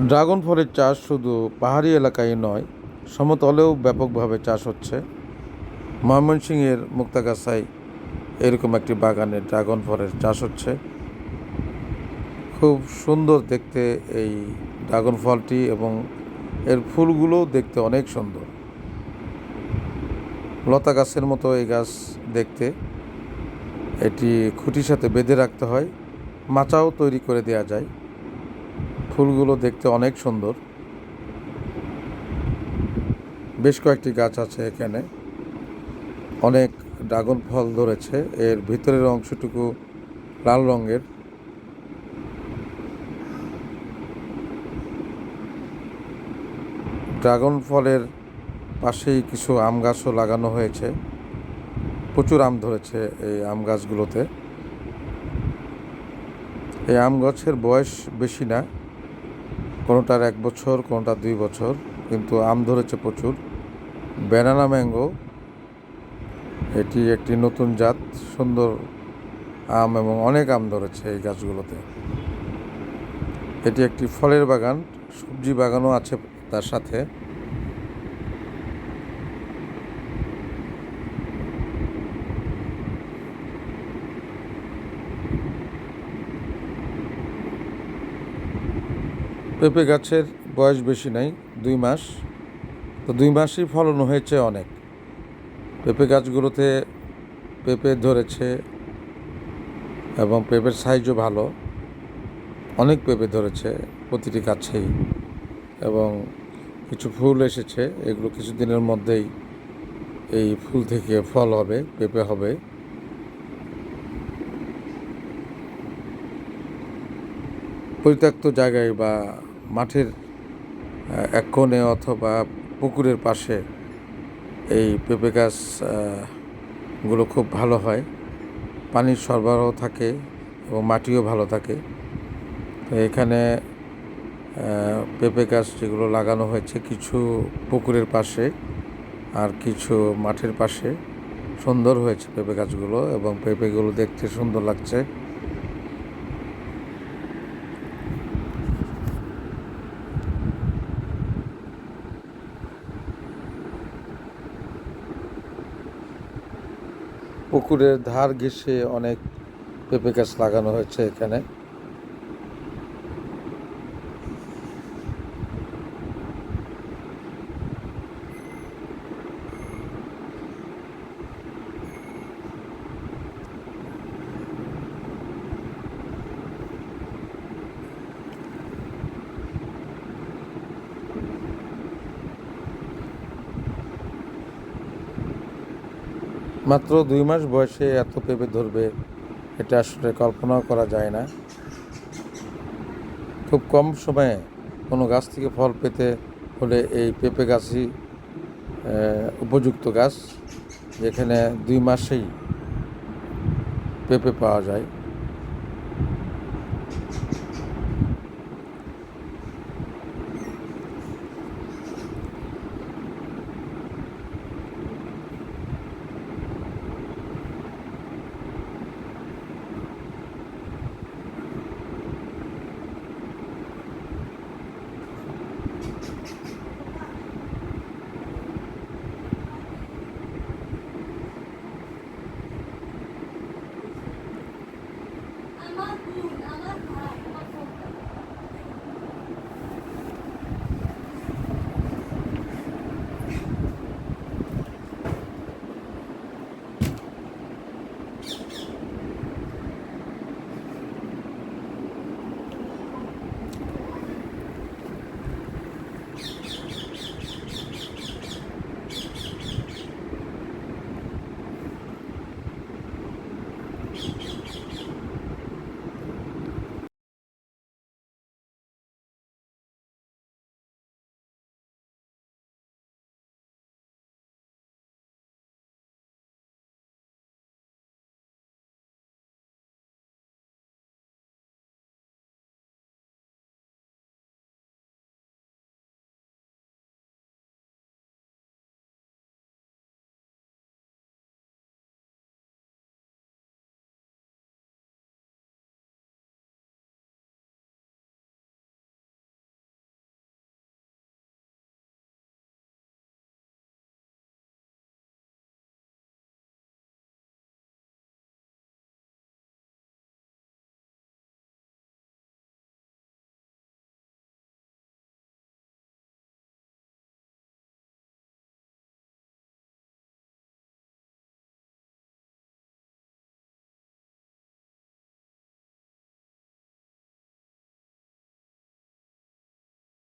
Dragon ফলের চাষ শুধু পাহাড়ি এলাকায় নয়, সমতলেও ব্যাপকভাবে চাষ হচ্ছে। ময়মনসিংহের মুক্তাগাছায় এরকম একটি বাগানে ড্রাগন ফলের চাষ হচ্ছে। খুব সুন্দর দেখতে এই ড্রাগন ফলটি এবং এর ফুলগুলো দেখতে অনেক সুন্দর। লতা গাছের মতো এই গাছ দেখতে। এটি খুঁটির সাথে বেঁধে রাখতে হয়, মাচাও তৈরি করে দেওয়া যায়। ফুলগুলো দেখতে অনেক সুন্দর। বেশ কয়েকটি গাছ আছে এখানে। অনেক ড্রাগন ফল ধরেছে। এর ভিতরের অংশটুকু লাল রঙের। ড্রাগন ফলের পাশেই কিছু আম গাছও লাগানো হয়েছে। প্রচুর আম ধরেছে এই আম গাছগুলোতে। এই আম গাছের বয়স বেশি না। কোনোটার এক বছর কোনোটা দুই বছর, কিন্তু আম ধরেছে প্রচুর। ব্যানানা ম্যাঙ্গো, এটি একটি নতুন জাত, সুন্দর আম এবং অনেক আম ধরেছে এই গাছগুলোতে। এটি একটি ফলের বাগান, সবজি বাগানও আছে তার সাথে। পেঁপে গাছের বয়স বেশি নাই, দুই মাস। তো দুই মাসই ফলন হয়েছে অনেক। পেঁপে গাছগুলোতে পেঁপে ধরেছে এবং পেঁপের সাইজও ভালো। অনেক পেঁপে ধরেছে প্রতিটি গাছেই এবং কিছু ফুল এসেছে। এগুলো কিছুদিনের মধ্যেই এই ফুল থেকে ফল হবে, পেঁপে হবে। পরিত্যক্ত জায়গায় বা মাঠের এক কোণে অথবা পুকুরের পাশে এই পেঁপে গাছগুলো খুব ভালো হয়। পানির সরবরাহ থাকে এবং মাটিও ভালো থাকে। তো এখানে পেঁপে গাছ যেগুলো লাগানো হয়েছে কিছু পুকুরের পাশে আর কিছু মাঠের পাশে সুন্দর হয়েছে পেঁপে গাছগুলো এবং পেঁপেগুলো দেখতে সুন্দর লাগছে। পুকুরের ধার ঘেঁষে অনেক পেঁপে গাছ লাগানো হয়েছে এখানে। মাত্র দুই মাস বয়সে এত পেঁপে ধরবে, এটা আসলে কল্পনাও করা যায় না। খুব কম সময়ে কোনো গাছ থেকে ফল পেতে হলে এই পেঁপে গাছই উপযুক্ত গাছ, যেখানে দুই মাসেই পেঁপে পাওয়া যায়।